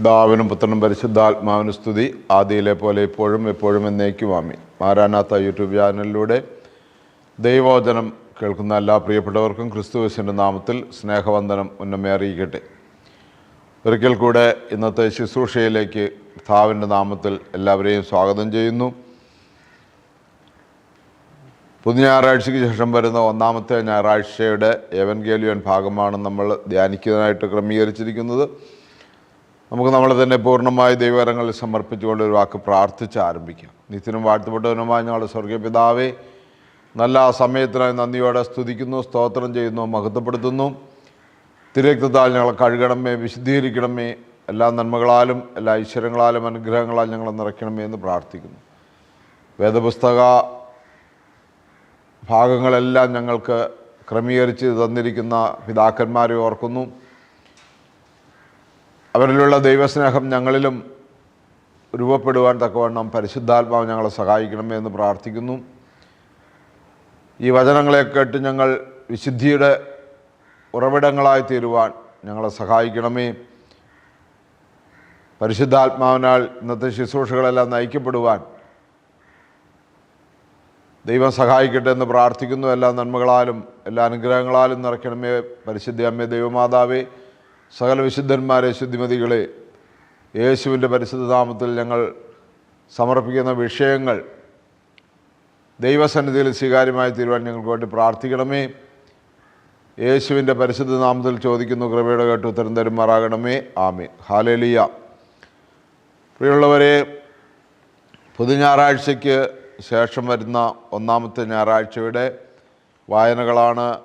പിതാവിനും പുത്രനും പരിശുദ്ധാത്മാവിനും സ്തുതി. ആദിയിലെ പോലെ ഇപ്പോഴും എപ്പോഴും എന്നേക്കും ആമി മാരാനാത്ത യൂട്യൂബ് ചാനലിലൂടെ ദൈവോചനം കേൾക്കുന്ന എല്ലാ പ്രിയപ്പെട്ടവർക്കും ക്രിസ്തുവശന്റെ നാമത്തിൽ സ്നേഹവന്ദനം ഉന്നമേ അറിയിക്കട്ടെ. ഒരിക്കൽ കൂടെ ഇന്നത്തെ ശുശ്രൂഷയിലേക്ക് കർത്താവിന്റെ നാമത്തിൽ എല്ലാവരെയും സ്വാഗതം ചെയ്യുന്നു. പുതിയ ഞായറാഴ്ചയ്ക്ക് ശേഷം വരുന്ന ഒന്നാമത്തെ ഞായറാഴ്ചയുടെ എവൻഗേലിയൻ ഭാഗമാണ് നമ്മൾ ധ്യാനിക്കുന്നതിനായിട്ട് ക്രമീകരിച്ചിരിക്കുന്നത്. നമുക്ക് നമ്മളെ തന്നെ പൂർണമായി ദൈവകരങ്ങളിൽ സമർപ്പിച്ചുകൊണ്ട് ഒരു വാക്ക് പ്രാർത്ഥിച്ച് ആരംഭിക്കാം. നിത്യനും വാഴ്ത്തപ്പെട്ടവനുമായ ഞങ്ങളുടെ സ്വർഗീയ പിതാവേ നല്ല സമയത്തിനായി നന്ദിയോടെ സ്തുതിക്കുന്നു സ്തോത്രം ചെയ്യുന്നു മഹത്വപ്പെടുത്തുന്നു. തിരക്തത്താൽ ഞങ്ങളെ കഴുകണമേ വിശുദ്ധീകരിക്കണമേ എല്ലാ നന്മകളാലും എല്ലാ ഐശ്വര്യങ്ങളാലും അനുഗ്രഹങ്ങളാലും ഞങ്ങളെ നിറയ്ക്കണമേ എന്ന് പ്രാർത്ഥിക്കുന്നു. വേദപുസ്തക ഭാഗങ്ങളെല്ലാം ഞങ്ങൾക്ക് ക്രമീകരിച്ച് തന്നിരിക്കുന്ന പിതാക്കന്മാരെ ഓർക്കുന്നു. അവരിലുള്ള ദൈവസ്നേഹം ഞങ്ങളിലും രൂപപ്പെടുവാൻ തക്കവണ്ണം പരിശുദ്ധാത്മാവ് ഞങ്ങളെ സഹായിക്കണമേ എന്ന് പ്രാർത്ഥിക്കുന്നു. ഈ വചനങ്ങളെ കേട്ട് ഞങ്ങൾ വിശുദ്ധിയുടെ ഉറവിടങ്ങളായി തീരുവാൻ ഞങ്ങളെ സഹായിക്കണമേ. പരിശുദ്ധാത്മാവിനാൽ ഇന്നത്തെ ശുശ്രൂഷകളെല്ലാം നയിക്കപ്പെടുവാൻ ദൈവം സഹായിക്കട്ടെ എന്ന് പ്രാർത്ഥിക്കുന്നു. എല്ലാ നന്മകളാലും എല്ലാ അനുഗ്രഹങ്ങളാലും നിറയ്ക്കണമേ. പരിശുദ്ധ അമ്മേ ദൈവമാതാവേ സകല വിശുദ്ധന്മാരെ ശുദ്ധിമതികളെ യേശുവിന്റെ പരിശുദ്ധ നാമത്തിൽ ഞങ്ങൾ സമർപ്പിക്കുന്ന വിഷയങ്ങൾ ദൈവസന്നിധിയിൽ സ്വീകാര്യമായി തീരുവാൻ ഞങ്ങൾക്ക് വേണ്ടി പ്രാർത്ഥിക്കണമേ. യേശുവിന്റെ പരിശുദ്ധ നാമത്തിൽ ചോദിക്കുന്നു കൃപയുടെ കേട്ട് ഉത്തരം തരുമാറാകണമേ. ആമേ ഹാലേലിയ. പ്രിയമുള്ളവരെ പുതു ഞായറാഴ്ചയ്ക്ക് ശേഷം വരുന്ന ഒന്നാമത്തെ ഞായറാഴ്ചയുടെ വായനകളാണ്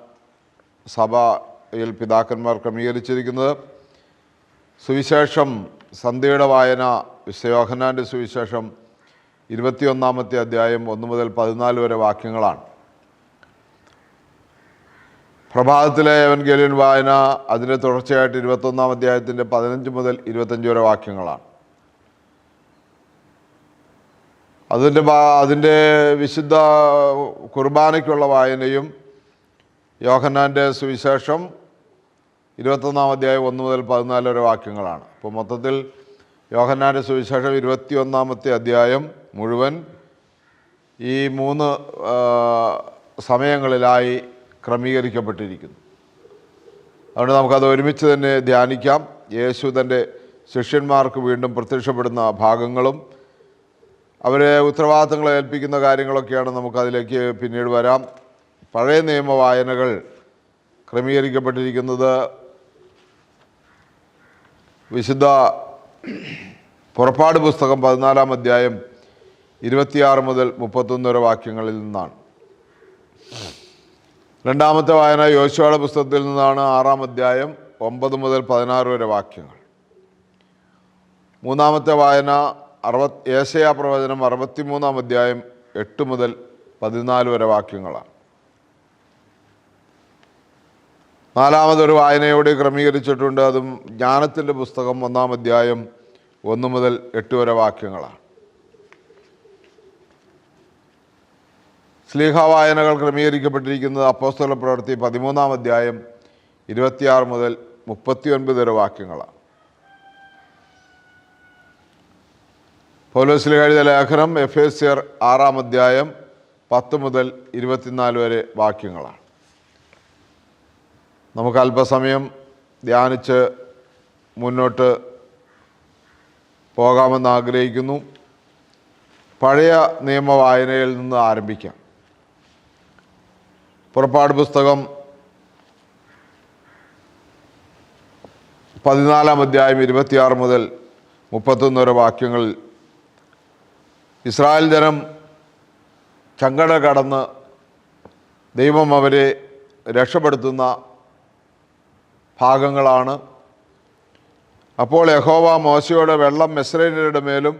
സഭയിൽ പിതാക്കന്മാർ ക്രമീകരിച്ചിരിക്കുന്നത്. സുവിശേഷം സന്ധ്യയുടെ വായന വിശ്വയോഹനാന്റെ സുവിശേഷം ഇരുപത്തിയൊന്നാമത്തെ അധ്യായം ഒന്ന് മുതൽ പതിനാല് വരെ വാക്യങ്ങളാണ്. പ്രഭാതത്തിലെ എവൻഗേലിയൻ വായന അതിന്റെ തുടർച്ചയായിട്ട് ഇരുപത്തൊന്നാം അധ്യായത്തിന്റെ പതിനഞ്ച് മുതൽ ഇരുപത്തഞ്ച് വരെ വാക്യങ്ങളാണ്. അതിന്റെ അതിന്റെ വിശുദ്ധ കുർബാനയ്ക്കുള്ള വായനയും യോഹന്നാന്റെ സുവിശേഷം ഇരുപത്തൊന്നാം അധ്യായം ഒന്ന് മുതൽ പതിനാല് വരെ വാക്യങ്ങളാണ്. അപ്പോൾ മൊത്തത്തിൽ യോഹന്നാന്റെ സുവിശേഷം ഇരുപത്തിയൊന്നാമത്തെ അധ്യായം മുഴുവൻ ഈ മൂന്ന് സമയങ്ങളിലായി ക്രമീകരിക്കപ്പെട്ടിരിക്കുന്നു. അതുകൊണ്ട് നമുക്കത് ഒരുമിച്ച് തന്നെ ധ്യാനിക്കാം. യേശു തന്റെ ശിഷ്യന്മാർക്ക് വീണ്ടും പ്രത്യക്ഷപ്പെടുന്ന ഭാഗങ്ങളും അവരെ ഉത്തരവാദിത്തങ്ങൾ ഏൽപ്പിക്കുന്ന കാര്യങ്ങളൊക്കെയാണ് നമുക്കതിലേക്ക് പിന്നീട് വരാം. പഴയ നിയമ വായനകൾ ക്രമീകരിക്കപ്പെട്ടിരിക്കുന്നത് വിശുദ്ധ പുറപ്പാട് പുസ്തകം പതിനാലാം അധ്യായം ഇരുപത്തിയാറ് മുതൽ മുപ്പത്തൊന്ന് വരെ വാക്യങ്ങളിൽ നിന്നാണ്. രണ്ടാമത്തെ വായന യോശുവയുടെ പുസ്തകത്തിൽ നിന്നാണ് ആറാം അധ്യായം ഒമ്പത് മുതൽ പതിനാറ് വരെ വാക്യങ്ങൾ. മൂന്നാമത്തെ വായന അറുപത് ഏശയ പ്രവചനം അറുപത്തിമൂന്നാം അധ്യായം എട്ട് മുതൽ പതിനാല് വരെ വാക്യങ്ങളാണ്. നാലാമതൊരു വായനയോട് ക്രമീകരിച്ചിട്ടുണ്ട്. അതും ജ്ഞാനത്തിന്റെ പുസ്തകം ഒന്നാം അധ്യായം ഒന്ന് മുതൽ എട്ട് വരെ വാക്യങ്ങളാണ്. സ്ലീഹ വായനകൾ ക്രമീകരിക്കപ്പെട്ടിരിക്കുന്നത് അപ്പോസ്തല പ്രവൃത്തി പതിമൂന്നാം അധ്യായം ഇരുപത്തിയാറ് മുതൽ മുപ്പത്തി ഒൻപത് വരെ വാക്യങ്ങളാണ്. പൗലോസിൽ എഴുതിയ ലേഖനം എഫ് എസ് ആറാം അധ്യായം പത്ത് മുതൽ ഇരുപത്തിനാല് വരെ വാക്യങ്ങളാണ്. നമുക്ക് അല്പസമയം ധ്യാനിച്ച് മുന്നോട്ട് പോകാമെന്ന് ആഗ്രഹിക്കുന്നു. പഴയ നിയമ വായനയിൽ നിന്ന് ആരംഭിക്കാം. പുറപ്പാട് പുസ്തകം പതിനാലാം അധ്യായം ഇരുപത്തിയാറ് മുതൽ മുപ്പത്തൊന്ന് വരെ വാക്യങ്ങളിൽ ഇസ്രായേൽ ജനം ചങ്കട കടന്ന് ദൈവം അവരെ രക്ഷപ്പെടുത്തുന്ന ഭാഗങ്ങളാണ്. അപ്പോൾ യഹോവ മോശയോട് വെള്ളം മെസ്രൈനരുടെ മേലും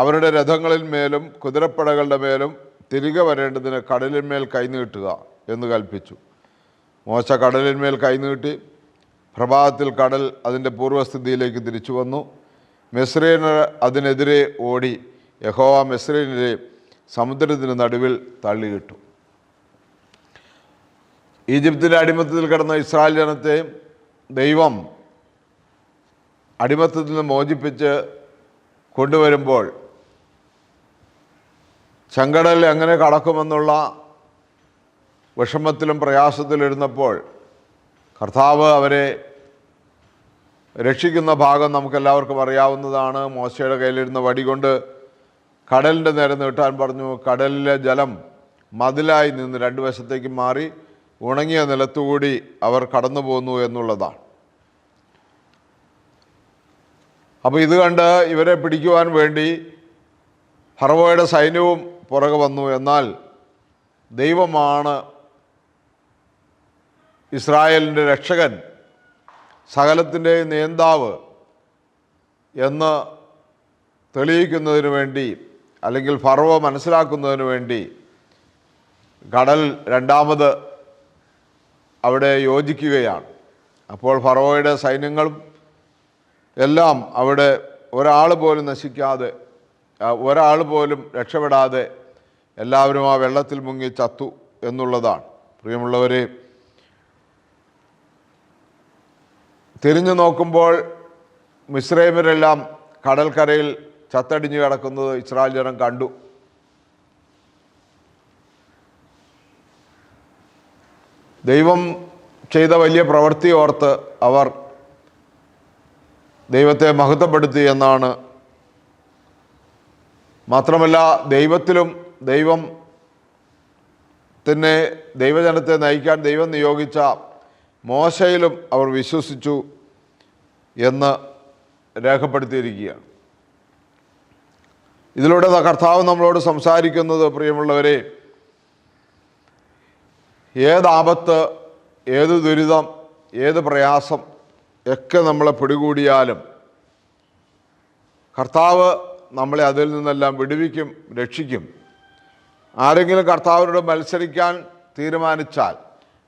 അവരുടെ രഥങ്ങളിൽ മേലും കുതിരപ്പടകളുടെ മേലും തിരികെ വരേണ്ടതിന് കടലിന്മേൽ കൈനീട്ടുക എന്ന് കൽപ്പിച്ചു. മോശ കടലിന്മേൽ കൈനീട്ടി പ്രഭാതത്തിൽ കടൽ അതിന്റെ പൂർവസ്ഥിതിയിലേക്ക് തിരിച്ചു വന്നു. മെസ്രൈനർ അതിനെതിരെ ഓടി യഹോവ മെസ്രൈനരെ സമുദ്രത്തിന് നടുവിൽ തള്ളിയിട്ടു. ഈജിപ്തിന്റെ അടിമത്തത്തിൽ കിടന്ന ഇസ്രായേൽ ജനത്തെ ദൈവം അടിമത്തത്തിൽ നിന്ന് മോചിപ്പിച്ച് കൊണ്ടുവരുമ്പോൾ ചെങ്കടൽ എങ്ങനെ കടക്കുമെന്നുള്ള വിഷമത്തിലും പ്രയാസത്തിലിരുന്നപ്പോൾ കർത്താവ് അവരെ രക്ഷിക്കുന്ന ഭാഗം നമുക്കെല്ലാവർക്കും അറിയാവുന്നതാണ്. മോശയുടെ കയ്യിലിരുന്ന വടി കൊണ്ട് കടലിന്റെ നേരെ നീട്ടാൻ പറഞ്ഞു. കടലിലെ ജലം മതിലായി നിന്ന് രണ്ട് വശത്തേക്ക് മാറി. ഉണങ്ങിയ നിലത്തുകൂടി അവർ കടന്നു പോന്നു എന്നുള്ളതാണ്. അപ്പോൾ ഇത് കണ്ട് ഇവരെ പിടിക്കുവാൻ വേണ്ടി ഫറവോയുടെ സൈന്യവും പുറകെ വന്നു. എന്നാൽ ദൈവമാണ് ഇസ്രായേലിന്റെ രക്ഷകൻ സകലത്തിന്റെ നേന്താവ് എന്ന് തെളിയിക്കുന്നതിന് വേണ്ടി അല്ലെങ്കിൽ ഫറവോ മനസ്സിലാക്കുന്നതിന് വേണ്ടി കടൽ രണ്ടാമത് അവിടെ യോജിക്കുകയാണ്. അപ്പോൾ ഫറോയുടെ സൈന്യങ്ങളും എല്ലാം അവിടെ ഒരാൾ പോലും നശിക്കാതെ ഒരാൾ പോലും രക്ഷപ്പെടാതെ എല്ലാവരും ആ വെള്ളത്തിൽ മുങ്ങി ചത്തു എന്നുള്ളതാണ്. പ്രിയമുള്ളവരെ തിരിഞ്ഞു നോക്കുമ്പോൾ മിശ്രൈമരെല്ലാം കടൽക്കരയിൽ ചത്തടിഞ്ഞു കിടക്കുന്നത് ഇസ്രായേൽ ജനം കണ്ടു. ദൈവം ചെയ്ത വലിയ പ്രവൃത്തി ഓർത്ത് അവർ ദൈവത്തെ മഹത്വപ്പെടുത്തി എന്നാണ്. മാത്രമല്ല ദൈവത്തിലും ദൈവം തന്നെ ദൈവജനത്തെ നയിക്കാൻ ദൈവം നിയോഗിച്ച മോശയിലും അവർ വിശ്വസിച്ചു എന്ന് രേഖപ്പെടുത്തിയിരിക്കുകയാണ്. ഇതിലൂടെ കർത്താവ് നമ്മളോട് സംസാരിക്കുന്നത് പ്രിയമുള്ളവരെ ഏത് ആപത്ത് ഏത് ദുരിതം ഏത് പ്രയാസം ഒക്കെ നമ്മളെ പിടികൂടിയാലും കർത്താവ് നമ്മളെ അതിൽ നിന്നെല്ലാം വിടുവിക്കും രക്ഷിക്കും. ആരെങ്കിലും കർത്താവിനോട് മത്സരിക്കാൻ തീരുമാനിച്ചാൽ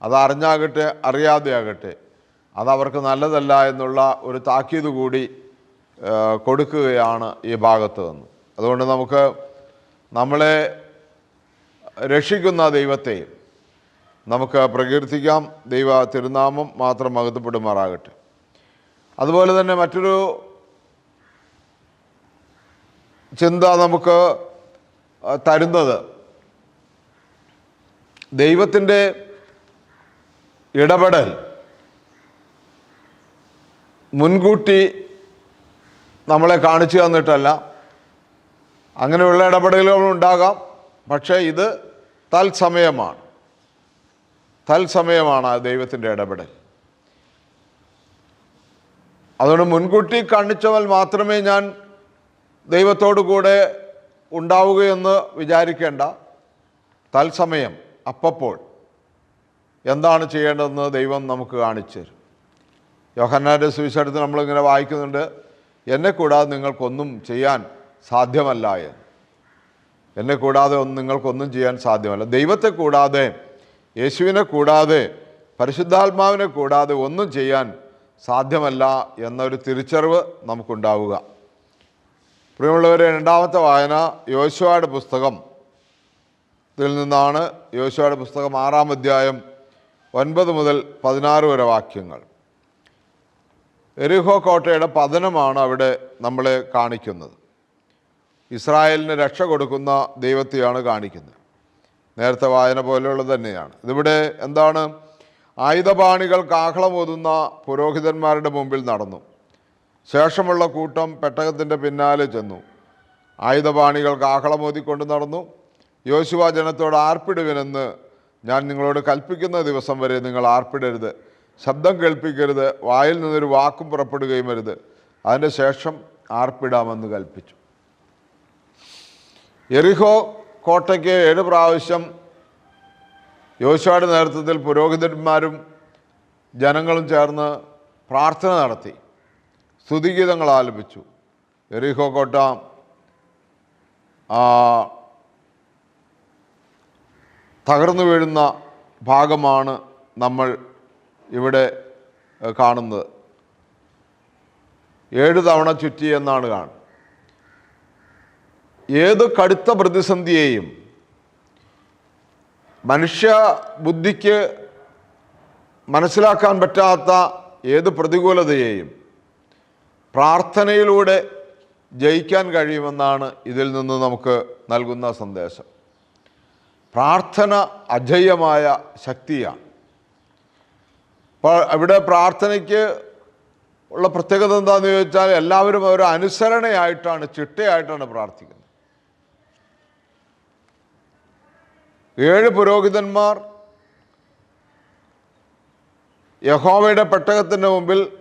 അത് അറിഞ്ഞാകട്ടെ അറിയാതെ ആകട്ടെ അത് അവർക്ക് നല്ലതല്ല എന്നുള്ള ഒരു താക്കീത് കൂടി കൊടുക്കുകയാണ് ഈ ഭാഗത്ത് നിന്ന്. അതുകൊണ്ട് നമുക്ക് നമ്മളെ രക്ഷിക്കുന്ന ദൈവത്തെ നമുക്ക് പ്രകീർത്തിക്കാം. ദൈവ തിരുനാമം മാത്രം മകത്തപ്പെടുമാറാകട്ടെ അതുപോലെ തന്നെ മറ്റൊരു ചിന്ത നമുക്ക് തരുന്നത്. ദൈവത്തിന്റെ ഇടപെടൽ മുൻകൂട്ടി നമ്മളെ കാണിച്ചു തന്നിട്ടല്ല. അങ്ങനെയുള്ള ഇടപെടലുകൾ ഉണ്ടാകാം. പക്ഷേ ഇത് തത്സമയമാണ്. തത്സമയമാണ് ദൈവത്തിന്റെ ഇടപെടൽ. അതുകൊണ്ട് മുൻകൂട്ടി കാണിച്ചവൽ മാത്രമേ ഞാൻ ദൈവത്തോടു കൂടെ ഉണ്ടാവുകയെന്ന് വിചാരിക്കേണ്ട. തത്സമയം അപ്പപ്പോൾ എന്താണ് ചെയ്യേണ്ടതെന്ന് ദൈവം നമുക്ക് കാണിച്ചു തരും. യോഹന്നാന്റെ സുവിശേഷത്തിൽ നമ്മളിങ്ങനെ വായിക്കുന്നുണ്ട് എന്നെ കൂടാതെ നിങ്ങൾക്കൊന്നും ചെയ്യാൻ സാധ്യമല്ല എന്ന്. എന്നെ കൂടാതെ ഒന്നും നിങ്ങൾക്കൊന്നും ചെയ്യാൻ സാധ്യമല്ല. ദൈവത്തെ കൂടാതെ യേശുവിനെ കൂടാതെ പരിശുദ്ധാത്മാവിനെ കൂടാതെ ഒന്നും ചെയ്യാൻ സാധ്യമല്ല എന്നൊരു തിരിച്ചറിവ് നമുക്കുണ്ടാവുക. പ്രിയമുള്ളവരെ രണ്ടാമത്തെ വായന യോശുവയുടെ പുസ്തകം. ഇതിൽ നിന്നാണ് യോശുവയുടെ പുസ്തകം ആറാം അധ്യായം ഒൻപത് മുതൽ പതിനാറ് വരെ വാക്യങ്ങൾ. എരിഹോ കോട്ടയുടെ പതനമാണ് അവിടെ നമ്മളെ കാണിക്കുന്നത്. ഇസ്രായേലിന് രക്ഷ കൊടുക്കുന്ന ദൈവത്തെയാണ് കാണിക്കുന്നത്. നേരത്തെ വായന പോലെയുള്ളത് തന്നെയാണ്. ഇതിവിടെ എന്താണ്? ആയുധപാണികൾ കാഹളമോതുന്ന പുരോഹിതന്മാരുടെ മുമ്പിൽ നടന്നു. ശേഷമുള്ള കൂട്ടം പെട്ടകത്തിന്റെ പിന്നാലെ ചെന്നു. ആയുധപാണികൾ കാഹളമോതിക്കൊണ്ട് നടന്നു. യോശുവ ജനത്തോട് ആർപ്പിടുവിനെന്ന് ഞാൻ നിങ്ങളോട് കൽപ്പിക്കുന്ന ദിവസം വരെ നിങ്ങൾ ആർപ്പിടരുത്. ശബ്ദം കേൾപ്പിക്കരുത്. വായിൽ നിന്നൊരു വാക്കും പുറപ്പെടുകയും വരുത് അതിന്റെ ശേഷം ആർപ്പിടാമെന്ന് കൽപ്പിച്ചു. എറിഹോ കോട്ടയ്ക്ക് ഏഴ് പ്രാവശ്യം യോശുവയുടെ നേതൃത്വത്തിൽ പുരോഹിതന്മാരും ജനങ്ങളും ചേർന്ന് പ്രാർത്ഥന നടത്തി. സ്തുതിഗീതങ്ങൾ ആലപിച്ചു. എറിഹോ കോട്ട തകർന്നു വീഴുന്ന ഭാഗമാണ് നമ്മൾ ഇവിടെ കാണുന്നത്. ഏഴ് തവണ ചുറ്റി എന്നാണ് കാണുന്നത്. ഏത് കടുത്ത പ്രതിസന്ധിയെയും മനുഷ്യ ബുദ്ധിക്ക് മനസ്സിലാക്കാൻ പറ്റാത്ത ഏത് പ്രതികൂലതയെയും പ്രാർത്ഥനയിലൂടെ ജയിക്കാൻ കഴിയുമെന്നാണ് ഇതിൽ നിന്ന് നമുക്ക് നൽകുന്ന സന്ദേശം. പ്രാർത്ഥന അജയമായ ശക്തിയാണ്. അപ്പോൾ ഇവിടെ പ്രാർത്ഥനയ്ക്ക് ഉള്ള പ്രത്യേകത എന്താണെന്ന് ചോദിച്ചാൽ എല്ലാവരും ഒരു അനുസരണയായിട്ടാണ് ചിട്ടയായിട്ടാണ് പ്രാർത്ഥിക്കുന്നത്. ഏഴ് പുരോഹിതന്മാർ യഹോവയുടെ പെട്ടകത്തിന്റെ മുമ്പിൽ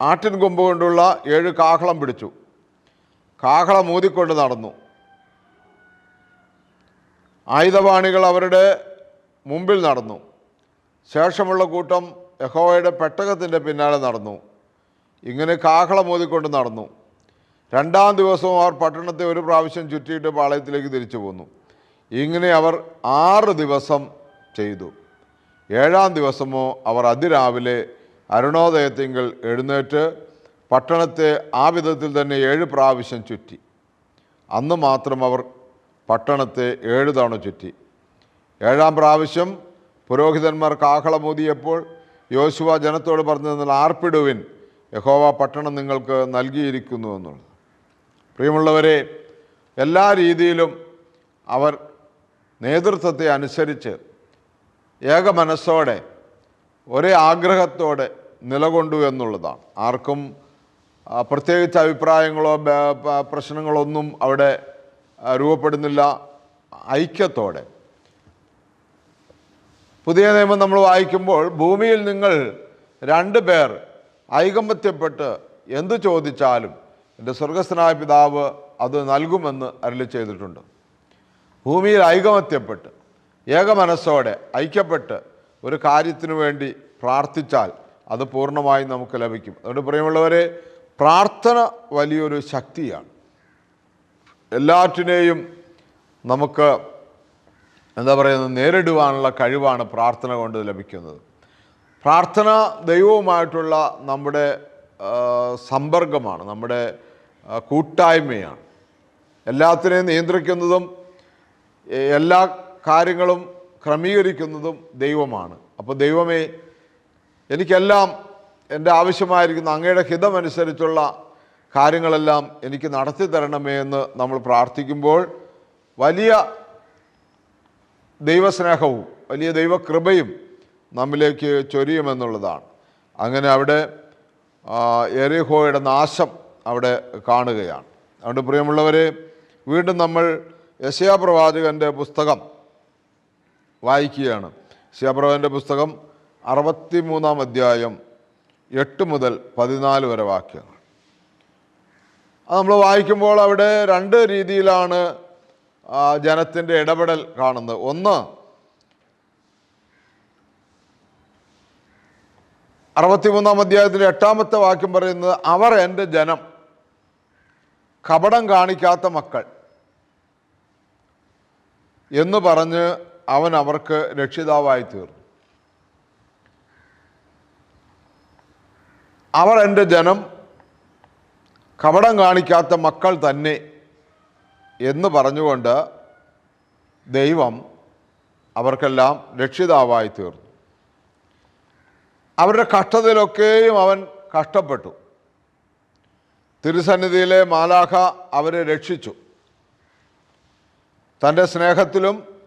ആട്ടിൻ കൊമ്പ് കൊണ്ടുള്ള ഏഴ് കാഹളം പിടിച്ചു. കാഹളം ഊതിക്കൊണ്ട് നടന്നു. ആയുധപാണികൾ അവരുടെ മുമ്പിൽ നടന്നു. ശേഷമുള്ള കൂട്ടം യഹോവയുടെ പെട്ടകത്തിന്റെ പിന്നാലെ നടന്നു. ഇങ്ങനെ കാഹളം ഊതിക്കൊണ്ട് നടന്നു. രണ്ടാം ദിവസവും അവർ പട്ടണത്തെ ഒരു പ്രാവശ്യം ചുറ്റിയിട്ട് പാളയത്തിലേക്ക് തിരിച്ചു പോന്നു. ഇങ്ങനെ അവർ ആറ് ദിവസം ചെയ്തു. ഏഴാം ദിവസമോ അവർ അതിരാവിലെ അരുണോദയത്തിങ്കൽ എഴുന്നേറ്റ് പട്ടണത്തെ ആ വിധത്തിൽ തന്നെ ഏഴ് പ്രാവശ്യം ചുറ്റി. അന്ന് മാത്രം അവർ പട്ടണത്തെ ഏഴ് തവണ ചുറ്റി. ഏഴാം പ്രാവശ്യം പുരോഹിതന്മാർ കാഹളമൂതിയപ്പോൾ യോശുവ ജനത്തോട് പറഞ്ഞു തന്നാൽ ആർപ്പിടുവിൻ? യഹോവ പട്ടണം നിങ്ങൾക്ക് നൽകിയിരിക്കുന്നു എന്നുള്ളത്. പ്രിയമുള്ളവരെ എല്ലാ രീതിയിലും അവർ നേതൃത്വത്തെ അനുസരിച്ച് ഏക മനസ്സോടെ ഒരേ ആഗ്രഹത്തോടെ നിലകൊണ്ടു എന്നുള്ളതാണ്. ആർക്കും പ്രത്യേകിച്ച് അഭിപ്രായങ്ങളോ പ്രശ്നങ്ങളോ ഒന്നും അവിടെ രൂപപ്പെടുന്നില്ല. ഐക്യത്തോടെ. പുതിയ നിയമം നമ്മൾ വായിക്കുമ്പോൾ ഭൂമിയിൽ നിങ്ങൾ രണ്ട് പേർ ഐകമത്യപ്പെട്ട് എന്തു ചോദിച്ചാലും എന്റെ സ്വർഗസ്ഥനായ പിതാവ് അത് നൽകുമെന്ന് അരളി ചെയ്തിട്ടുണ്ട്. ഭൂമിയിൽ ഐകമത്യപ്പെട്ട് ഏകമനസ്സോടെ ഐക്യപ്പെട്ട് ഒരു കാര്യത്തിനു വേണ്ടി പ്രാർത്ഥിച്ചാൽ അത് പൂർണമായി നമുക്ക് ലഭിക്കും. അതുകൊണ്ട് പ്രിയമുള്ളവരെ പ്രാർത്ഥന വലിയൊരു ശക്തിയാണ്. എല്ലാറ്റിനെയും നമുക്ക് എന്താ പറയുന്നത് നേരിടുവാനുള്ള കഴിവാണ് പ്രാർത്ഥന കൊണ്ട് ലഭിക്കുന്നത്. പ്രാർത്ഥന ദൈവവുമായിട്ടുള്ള നമ്മുടെ സമ്പർക്കമാണ് നമ്മുടെ കൂട്ടായ്മയാണ്. എല്ലാത്തിനെയും നിയന്ത്രിക്കുന്നതും എല്ലാ കാര്യങ്ങളും ക്രമീകരിക്കുന്നതും ദൈവമാണ്. അപ്പോൾ ദൈവമേ എനിക്കെല്ലാം എന്റെ ആവശ്യമായിരിക്കുന്ന അങ്ങയുടെ ഹിതമനുസരിച്ചുള്ള കാര്യങ്ങളെല്ലാം എനിക്ക് നടത്തി തരണമേ എന്ന് നമ്മൾ പ്രാർത്ഥിക്കുമ്പോൾ വലിയ ദൈവസ്നേഹവും വലിയ ദൈവകൃപയും നമ്മിലേക്ക് ചൊരിയുമെന്നുള്ളതാണ്. അങ്ങനെ അവിടെ എറിഹോയുടെ നാശം അവിടെ കാണുകയാണ്. അതുകൊണ്ട് പ്രിയമുള്ളവരെ വീണ്ടും നമ്മൾ യശയാ പ്രവാചകന്റെ പുസ്തകം വായിക്കുകയാണ്. യശയാപ്രവാചകന്റെ പുസ്തകം അറുപത്തി മൂന്നാം അധ്യായം എട്ട് മുതൽ പതിനാല് വരെ വാക്യങ്ങൾ. നമ്മൾ വായിക്കുമ്പോൾ അവിടെ രണ്ട് രീതിയിലാണ് ജനത്തിന്റെ ഇടപെടൽ കാണുന്നത്. ഒന്ന് അറുപത്തിമൂന്നാം അധ്യായത്തിലെ എട്ടാമത്തെ വാക്യം പറയുന്നത് അവർ എന്റെ ജനം കപടം കാണിക്കാത്ത മക്കൾ എന്ന് പറഞ്ഞ് അവൻ അവർക്ക് രക്ഷിതാവായി തീർന്നു. അവർ എന്റെ ജനം കപടം കാണിക്കാത്ത മക്കൾ തന്നെ എന്ന് പറഞ്ഞുകൊണ്ട് ദൈവം അവർക്കെല്ലാം രക്ഷിതാവായി തീർന്നു. അവരുടെ കഷ്ടതയിലൊക്കെയും അവൻ കഷ്ടപ്പെട്ടു. തിരുസന്നിധിയിലെ മാലാഖ അവരെ രക്ഷിച്ചു. തന്റെ സ്നേഹത്തിലും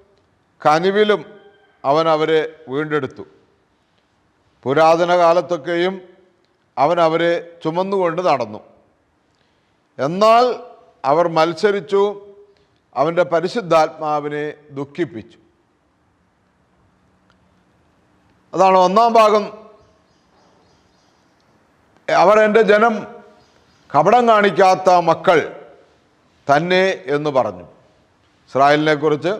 കനിവിലും അവൻ അവരെ വീണ്ടെടുത്തു. പുരാതന കാലത്തൊക്കെയും അവൻ അവരെ ചുമന്നുകൊണ്ട് നടന്നു. എന്നാൽ അവർ മത്സരിച്ചു അവന്റെ പരിശുദ്ധാത്മാവിനെ ദുഃഖിപ്പിച്ചു. അതാണ് ഒന്നാം ഭാഗം. അവർ എന്റെ ജനം കപടം കാണിക്കാത്ത മക്കൾ തന്നെ എന്ന് പറഞ്ഞു. ഇസ്രായേലിനെ കുറിച്ച്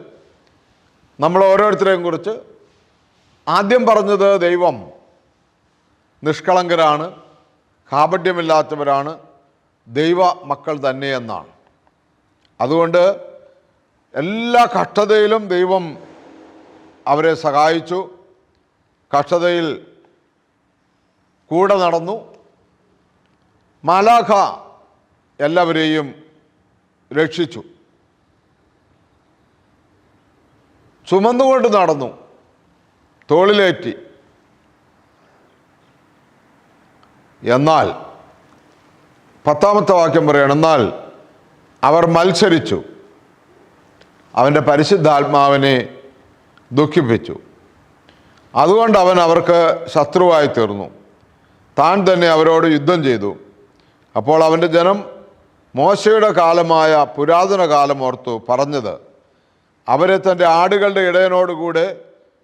നമ്മൾ ഓരോരുത്തരെയും കുറിച്ച് ആദ്യം പറഞ്ഞത് ദൈവം നിഷ്കളങ്കരാണ് കാപട്യമില്ലാത്തവരാണ് ദൈവ മക്കൾ തന്നെയെന്നാണ് അതുകൊണ്ട് എല്ലാ കഷ്ടതയിലും ദൈവം അവരെ സഹായിച്ചു. കഷ്ടതയിൽ കൂടെ നടന്നു. മാലാഖ എല്ലാവരെയും രക്ഷിച്ചു. ചുമന്നുകൊണ്ട് നടന്നു. തോളിലേറ്റി. എന്നാൽ പത്താമത്തെ വാക്യം പറയണം എന്നാൽ അവർ മത്സരിച്ചു. അവന്റെ പരിശുദ്ധാത്മാവിനെ ദുഃഖിപ്പിച്ചു. അതുകൊണ്ട് അവൻ അവർക്ക് ശത്രുവായി തീർന്നു. താൻ തന്നെ അവരോട് യുദ്ധം ചെയ്തു. അപ്പോൾ അവന്റെ ജനം മോശയുടെ കാലമായ പുരാതന കാലം ഓർത്തു പറഞ്ഞത് അവരെ തന്റെ ആടുകളുടെ ഇടയനോടുകൂടെ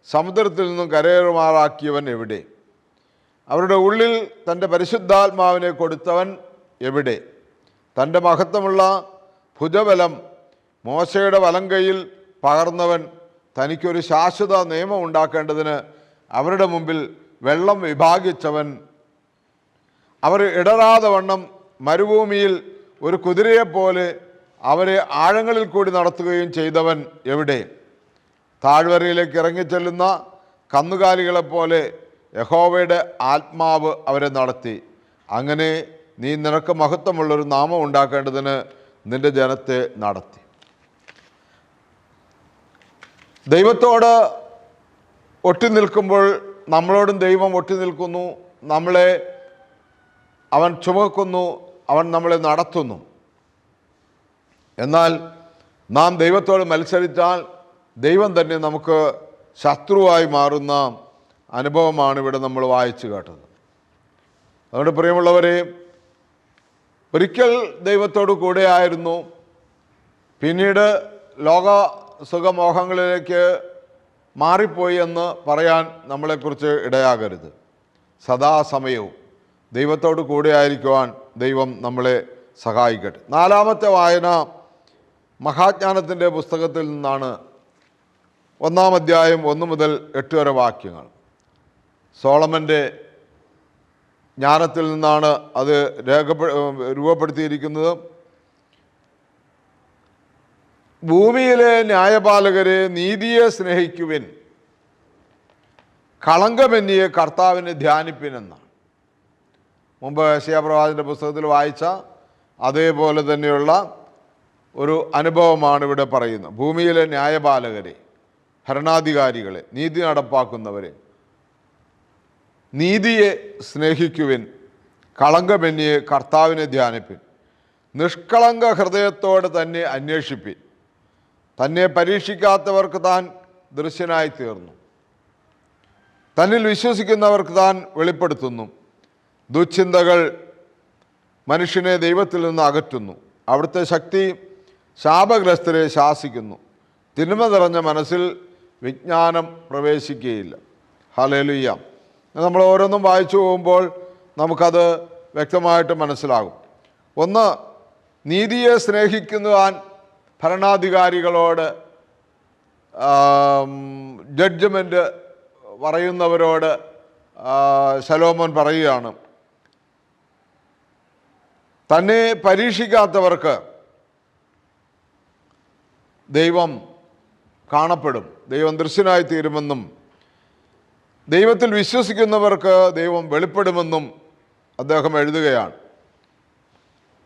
സമുദ്രത്തിൽ നിന്നും കരയേറുമാറാക്കിയവൻ എവിടെ? അവരുടെ ഉള്ളിൽ തന്റെ പരിശുദ്ധാത്മാവിനെ കൊടുത്തവൻ എവിടെ? തന്റെ മഹത്വമുള്ള ഭുജബലം മോശയുടെ വലം കൈയിൽ പകർന്നവൻ തനിക്കൊരു ശാശ്വത നിയമം ഉണ്ടാക്കേണ്ടതിന് അവരുടെ മുമ്പിൽ വെള്ളം വിഭാഗിച്ചവൻ. അവർ ഇടറാതെ വണ്ണം മരുഭൂമിയിൽ ഒരു കുതിരയെപ്പോലെ അവരെ ആഴങ്ങളിൽ കൂടി നടത്തുകയും ചെയ്തവൻ എവിടെ? താഴ്വരയിലേക്ക് ഇറങ്ങിച്ചെല്ലുന്ന കന്നുകാലികളെപ്പോലെ യഹോവയുടെ ആത്മാവ് അവരെ നടത്തി. അങ്ങനെ നീ നിനക്ക് മഹത്വമുള്ളൊരു നാമം ഉണ്ടാക്കേണ്ടതിന് നിന്റെ ജനത്തെ നടത്തി. ദൈവത്തോട് ഒട്ടി നിൽക്കുമ്പോൾ നമ്മളോടും ദൈവം ഒട്ടി നിൽക്കുന്നു. നമ്മളെ അവൻ ചുമക്കുന്നു. അവൻ നമ്മളെ നടത്തുന്നു. എന്നാൽ നാം ദൈവത്തോട് മത്സരിച്ചാൽ ദൈവം തന്നെ നമുക്ക് ശത്രുവായി മാറുന്ന അനുഭവമാണ് ഇവിടെ നമ്മൾ വായിച്ചു കേട്ടത്. അതുകൊണ്ട് പ്രിയമുള്ളവരെ ഒരിക്കൽ ദൈവത്തോട് കൂടെയായിരുന്നു പിന്നീട് ലോക സുഖമോഹങ്ങളിലേക്ക് മാറിപ്പോയി എന്ന് പറയാൻ നമ്മളെക്കുറിച്ച് ഇടയാകരുത്. സദാസമയവും ദൈവത്തോട് കൂടെ ആയിരിക്കുവാൻ ദൈവം നമ്മളെ സഹായിക്കട്ടെ. നാലാമത്തെ വായന മഹാജ്ഞാനത്തിന്റെ പുസ്തകത്തിൽ നിന്നാണ് ഒന്നാം അധ്യായം ഒന്ന് മുതൽ എട്ട് വരെ വാക്യങ്ങൾ. സോളമന്റെ ജ്ഞാനത്തിൽ നിന്നാണ് അത് രേഖപ്പെ രൂപപ്പെടുത്തിയിരിക്കുന്നത്. ഭൂമിയിലെ ന്യായപാലകരെ നീതിയെ സ്നേഹിക്കുവിൻ കളങ്കമെന്നിയെ കർത്താവിനെ ധ്യാനിപ്പിനെന്നാണ് മുമ്പ് ഏഷ്യാപ്രവാചന്റെ പുസ്തകത്തിൽ വായിച്ച അതേപോലെ തന്നെയുള്ള ഒരു അനുഭവമാണ് ഇവിടെ പറയുന്നത്. ഭൂമിയിലെ ന്യായപാലകരെ ഭരണാധികാരികളെ നീതി നടപ്പാക്കുന്നവരെ നീതിയെ സ്നേഹിക്കുവിൻ കളങ്കമെന്നിയെ കർത്താവിനെ ധ്യാനിപ്പിൻ നിഷ്കളങ്ക ഹൃദയത്തോടെ തന്നെ അന്വേഷിപ്പിൻ. തന്നെ പരീക്ഷിക്കാത്തവർക്ക് താൻ ദൃശ്യനായി തീർന്നു. തന്നിൽ വിശ്വസിക്കുന്നവർക്ക് താൻ വെളിപ്പെടുത്തുന്നു. ദുശ്ചിന്തകൾ മനുഷ്യനെ ദൈവത്തിൽ നിന്ന് അകറ്റുന്നു. അവിടുത്തെ ശക്തി ശാപഗ്രസ്തരെ ശാസിക്കുന്നു. തിന്മ നിറഞ്ഞ മനസ്സിൽ വിജ്ഞാനം പ്രവേശിക്കുകയില്ല. ഹലേലുയ്യ നമ്മൾ ഓരോന്നും വായിച്ചു പോകുമ്പോൾ നമുക്കത് വ്യക്തമായിട്ട് മനസ്സിലാകും. ഒന്ന് നീതിയെ സ്നേഹിക്കുവാൻ ഭരണാധികാരികളോട് ജഡ്ജ്മെന്റ് പറയുന്നവരോട് ശലോമൻ പറയുകയാണ്. തന്നെ പരീക്ഷിക്കാത്തവർക്ക് ദൈവം കാണപ്പെടും ദൈവം ദൃശ്യനായി തീരുമെന്നും ദൈവത്തിൽ വിശ്വസിക്കുന്നവർക്ക് ദൈവം വെളിപ്പെടുമെന്നും അദ്ദേഹം എഴുതുകയാണ്.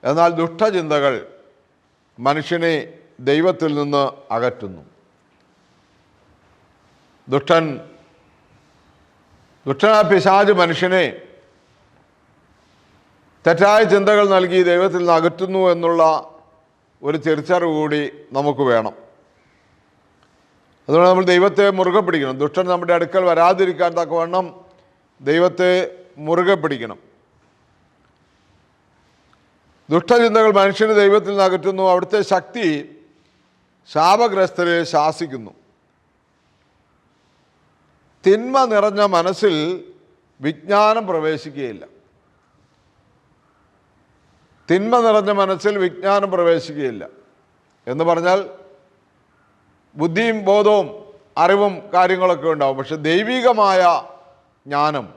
എന്നാൽ ദുഷ്ടചിന്തകൾ മനുഷ്യനെ ദൈവത്തിൽ നിന്ന് അകറ്റുന്നു. ദുഷ്ടൻ ദുഷ്ടനാ പിശാജ് മനുഷ്യനെ തെറ്റായ ചിന്തകൾ നൽകി ദൈവത്തിൽ നിന്ന് അകറ്റുന്നു എന്നുള്ള ഒരു തിരിച്ചറിവ് കൂടി നമുക്ക് വേണം. അതുകൊണ്ട് നമ്മൾ ദൈവത്തെ മുറുകെ പിടിക്കണം. ദുഷ്ടൻ നമ്മുടെ അടുക്കൽ വരാതിരിക്കാൻ തക്കവണ്ണം ദൈവത്തെ മുറുകെ പിടിക്കണം. ദുഷ്ടചിന്തകൾ മനുഷ്യന് ദൈവത്തിൽ നിന്ന് അകറ്റുന്നു. അവിടുത്തെ ശക്തി ശാപഗ്രസ്തരെ ശാസിക്കുന്നു. തിന്മ നിറഞ്ഞ മനസ്സിൽ വിജ്ഞാനം പ്രവേശിക്കുകയില്ല. തിന്മ നിറഞ്ഞ മനസ്സിൽ വിജ്ഞാനം പ്രവേശിക്കുകയില്ല. എന്ന് പറഞ്ഞാൽ ബുദ്ധിയും ബോധവും അറിവും കാര്യങ്ങളൊക്കെ ഉണ്ടാവും. പക്ഷെ ദൈവികമായ ജ്ഞാനം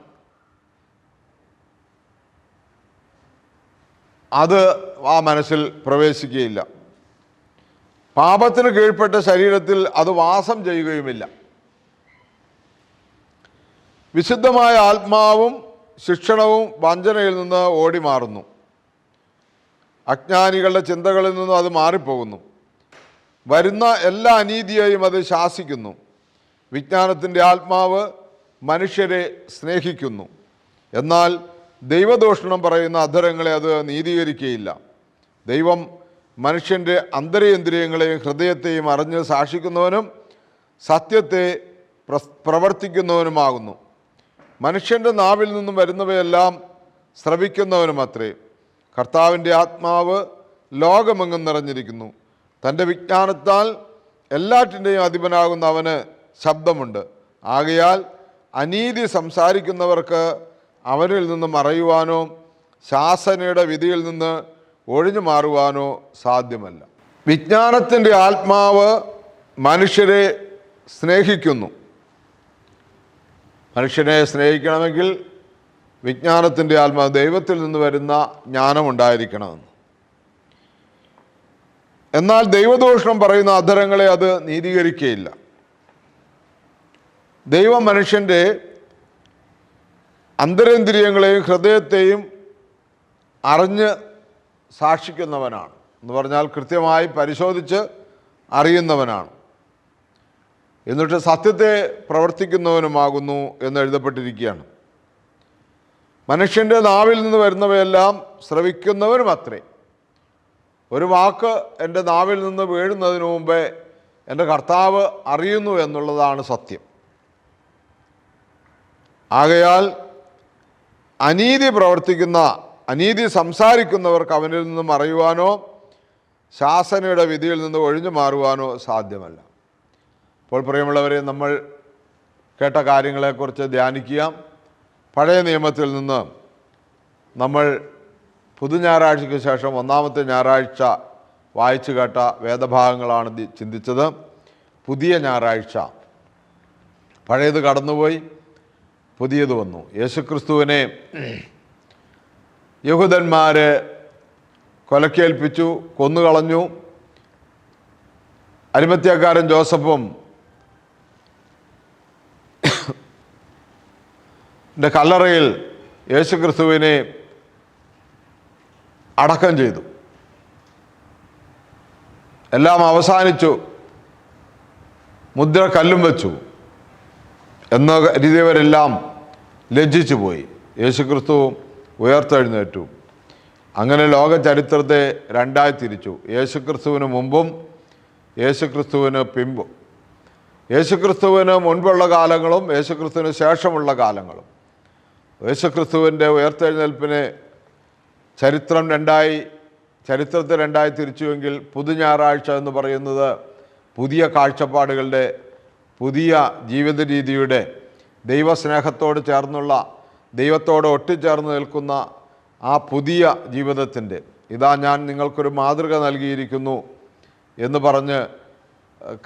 അത് ആ മനസ്സിൽ പ്രവേശിക്കുകയില്ല. പാപത്തിന് കീഴ്പ്പെട്ട ശരീരത്തിൽ അത് വാസം ചെയ്യുകയുമില്ല. വിശുദ്ധമായ ആത്മാവും ശിക്ഷണവും വഞ്ചനയിൽ നിന്ന് ഓടി മാറുന്നു അജ്ഞാനികളുടെ ചിന്തകളിൽ നിന്നും അത് മാറിപ്പോകുന്നു. വരുന്ന എല്ലാ അനീതിയെയും അത് ശാസിക്കുന്നു. വിജ്ഞാനത്തിന്റെ ആത്മാവ് മനുഷ്യരെ സ്നേഹിക്കുന്നു. എന്നാൽ ദൈവദൂഷണം പറയുന്ന അധരങ്ങളെ അത് നീതീകരിക്കുകയില്ല. ദൈവം മനുഷ്യന്റെ അന്തരേന്ദ്രിയങ്ങളെയും ഹൃദയത്തെയും അറിഞ്ഞ് സാക്ഷിക്കുന്നവനും സത്യത്തെ പ്ര പ്രവർത്തിക്കുന്നവനുമാകുന്നു. മനുഷ്യന്റെ നാവിൽ നിന്നും വരുന്നവയെല്ലാം ശ്രവിക്കുന്നവനും അത്രേ കർത്താവിന്റെ ആത്മാവ് ലോകമെങ്ങും നിറഞ്ഞിരിക്കുന്നു. തന്റെ വിജ്ഞാനത്താൽ എല്ലാറ്റിന്റെയും അധിപനാകുന്ന അവന് ശബ്ദമുണ്ട്. ആകയാൽ അനീതി സംസാരിക്കുന്നവർക്ക് അവനിൽ നിന്ന് മറയുവാനോ ശാസനയുടെ വിധിയിൽ നിന്ന് ഒഴിഞ്ഞു മാറുവാനോ സാധ്യമല്ല. വിജ്ഞാനത്തിന്റെ ആത്മാവ് മനുഷ്യരെ സ്നേഹിക്കുന്നു. മനുഷ്യനെ സ്നേഹിക്കണമെങ്കിൽ വിജ്ഞാനത്തിന്റെ ആത്മാവ് ദൈവത്തിൽ നിന്ന് വരുന്ന ജ്ഞാനമുണ്ടായിരിക്കണമെന്ന് എന്നാൽ ദൈവദൂഷണം പറയുന്ന അധരങ്ങളെ അത് നീതീകരിക്കുകയില്ല. ദൈവം മനുഷ്യന്റെ അന്തരേന്ദ്രിയങ്ങളെയും ഹൃദയത്തെയും അറിഞ്ഞ് സാക്ഷിക്കുന്നവനാണ്. എന്ന് പറഞ്ഞാൽ കൃത്യമായി പരിശോധിച്ച് അറിയുന്നവനാണ്. എന്നിട്ട് സത്യത്തെ പ്രവർത്തിക്കുന്നവനുമാകുന്നു എന്ന് എഴുതപ്പെട്ടിരിക്കുകയാണ്. മനുഷ്യന്റെ നാവിൽ നിന്ന് വരുന്നവയെല്ലാം ശ്രവിക്കുന്നവനും അത്രേ. ഒരു വാക്ക് എന്റെ നാവിൽ നിന്ന് വീഴുന്നതിന് മുമ്പേ എന്റെ കർത്താവ് അറിയുന്നു എന്നുള്ളതാണ് സത്യം. ആകയാൽ അനീതി പ്രവർത്തിക്കുന്ന അനീതി സംസാരിക്കുന്നവർക്ക് അവനിൽ നിന്നും അറിയുവാനോ ശാസനയുടെ വിധിയിൽ നിന്ന് ഒഴിഞ്ഞു മാറുവാനോ സാധ്യമല്ല. അപ്പോൾ പ്രിയമുള്ളവരെ നമ്മൾ കേട്ട കാര്യങ്ങളെക്കുറിച്ച് ധ്യാനിക്കുക. പഴയ നിയമത്തിൽ നിന്ന് നമ്മൾ പുതു ഞായറാഴ്ചയ്ക്ക് ശേഷം ഒന്നാമത്തെ ഞായറാഴ്ച വായിച്ചു കേട്ട വേദഭാഗങ്ങളാണ് ചിന്തിച്ചത്. പുതിയ ഞായറാഴ്ച. പഴയത് കടന്നുപോയി പുതിയത് വന്നു. യേശുക്രിസ്തുവിനെ യഹൂദന്മാർ കൊലക്കേൽപ്പിച്ചു കൊന്നുകളഞ്ഞു. അരിമത്യക്കാരൻ ജോസഫും കല്ലറയിൽ യേശുക്രിസ്തുവിനെ അടക്കം ചെയ്തു. എല്ലാം അവസാനിച്ചു. മുദ്ര കല്ലും വെച്ചു. എന്ന രീതിവരെല്ലാം ലജ്ജിച്ചു പോയി. യേശുക്രിസ്തു ഉയർത്തെഴുന്നേറ്റു. അങ്ങനെ ലോക ചരിത്രത്തെ രണ്ടായി തിരിച്ചു. യേശുക്രിസ്തുവിന് മുമ്പും യേശുക്രിസ്തുവിന് പിമ്പും. യേശുക്രിസ്തുവിന് മുൻപുള്ള കാലങ്ങളും യേശുക്രിസ്തുവിന് ശേഷമുള്ള കാലങ്ങളും. യേശുക്രിസ്തുവിന്റെ ഉയർത്തെഴുന്നേൽപ്പിനെ ചരിത്രം രണ്ടായി ചരിത്രത്തെ രണ്ടായി തിരിച്ചുവെങ്കിൽ പുതു ഞായറാഴ്ച എന്ന് പറയുന്നത് പുതിയ കാഴ്ചപ്പാടുകളുടെ പുതിയ ജീവിത രീതിയുടെ ദൈവസ്നേഹത്തോട് ചേർന്നുള്ള ദൈവത്തോട് ഒട്ടിച്ചേർന്ന് നിൽക്കുന്ന ആ പുതിയ ജീവിതത്തിന്റെ. ഇതാ ഞാൻ നിങ്ങൾക്കൊരു മാതൃക നൽകിയിരിക്കുന്നു എന്ന് പറഞ്ഞ്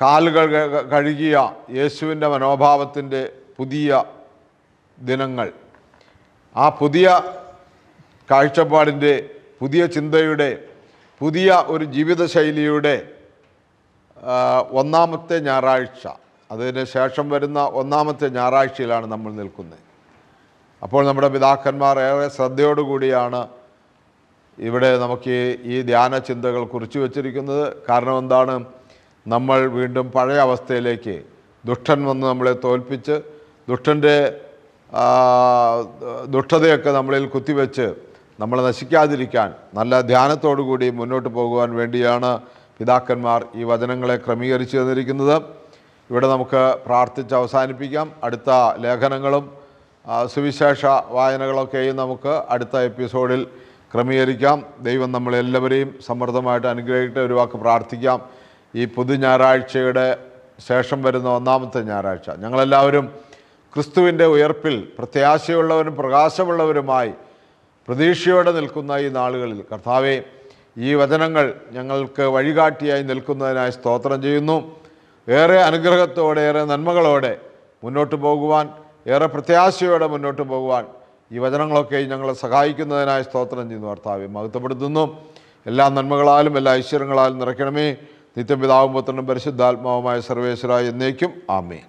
കാലുകൾ കഴുകിയ യേശുവിന്റെ മനോഭാവത്തിന്റെ പുതിയ ദിനങ്ങൾ. ആ പുതിയ കാഴ്ചപ്പാടിന്റെ പുതിയ ചിന്തയുടെ പുതിയ ഒരു ജീവിതശൈലിയുടെ ഒന്നാമത്തെ ഞായറാഴ്ച. അതിന് ശേഷം വരുന്ന ഒന്നാമത്തെ ഞായറാഴ്ചയിലാണ് നമ്മൾ നിൽക്കുന്നത്. അപ്പോൾ നമ്മുടെ പിതാക്കന്മാർ ഏറെ ശ്രദ്ധയോടുകൂടിയാണ് ഇവിടെ നമുക്ക് ഈ- ധ്യാന ചിന്തകൾ കുറിച്ചു വച്ചിരിക്കുന്നത്. കാരണം എന്താണ്? നമ്മൾ വീണ്ടും പഴയ അവസ്ഥയിലേക്ക് ദുഷ്ടൻ വന്ന് നമ്മളെ തോൽപ്പിച്ച് ദുഷ്ടന്റെ ദുഷ്ടതയൊക്കെ നമ്മളിൽ കുത്തിവെച്ച് നമ്മളെ നശിക്കാതിരിക്കാൻ നല്ല ധ്യാനത്തോടു കൂടി മുന്നോട്ട് പോകുവാൻ വേണ്ടിയാണ് പിതാക്കന്മാർ ഈ വചനങ്ങളെ ക്രമീകരിച്ചു തന്നിരിക്കുന്നത്. ഇവിടെ നമുക്ക് പ്രാർത്ഥിച്ച് അവസാനിപ്പിക്കാം. അടുത്ത ലേഖനങ്ങളും സുവിശേഷ വായനകളൊക്കെയും നമുക്ക് അടുത്ത എപ്പിസോഡിൽ ക്രമീകരിക്കാം. ദൈവം നമ്മളെല്ലാവരെയും സമൃദ്ധമായിട്ട് അനുഗ്രഹിക്കട്ടെ. ഒരു വാക്ക് പ്രാർത്ഥിക്കാം. ഈ പുതു ഞായറാഴ്ചയുടെ ശേഷം വരുന്ന ഒന്നാമത്തെ ഞായറാഴ്ച. ഞങ്ങളെല്ലാവരും ക്രിസ്തുവിന്റെ ഉയർപ്പിൽ പ്രത്യാശയുള്ളവരും പ്രകാശമുള്ളവരുമായി പ്രതീക്ഷയോടെ നിൽക്കുന്ന ഈ നാളുകളിൽ കർത്താവെ ഈ വചനങ്ങൾ ഞങ്ങൾക്ക് വഴികാട്ടിയായി നിൽക്കുന്നതിനായി സ്തോത്രം ചെയ്യുന്നു. ഏറെ അനുഗ്രഹത്തോടെ ഏറെ നന്മകളോടെ മുന്നോട്ട് പോകുവാൻ ഏറെ പ്രത്യാശയോടെ മുന്നോട്ട് പോകുവാൻ ഈ വചനങ്ങളൊക്കെ ഞങ്ങളെ സഹായിക്കുന്നതിനായി സ്തോത്രം ചെയ്യുന്നു കർത്താവെ. മഹത്വപ്പെടുത്തുന്നു. എല്ലാ നന്മകളാലും എല്ലാ ഐശ്വര്യങ്ങളാലും നിറയ്ക്കണമേ. നിത്യം പിതാവും പുത്രനും പരിശുദ്ധാത്മാവുമായ സർവേശ്വര എന്നേക്കും. ആമേ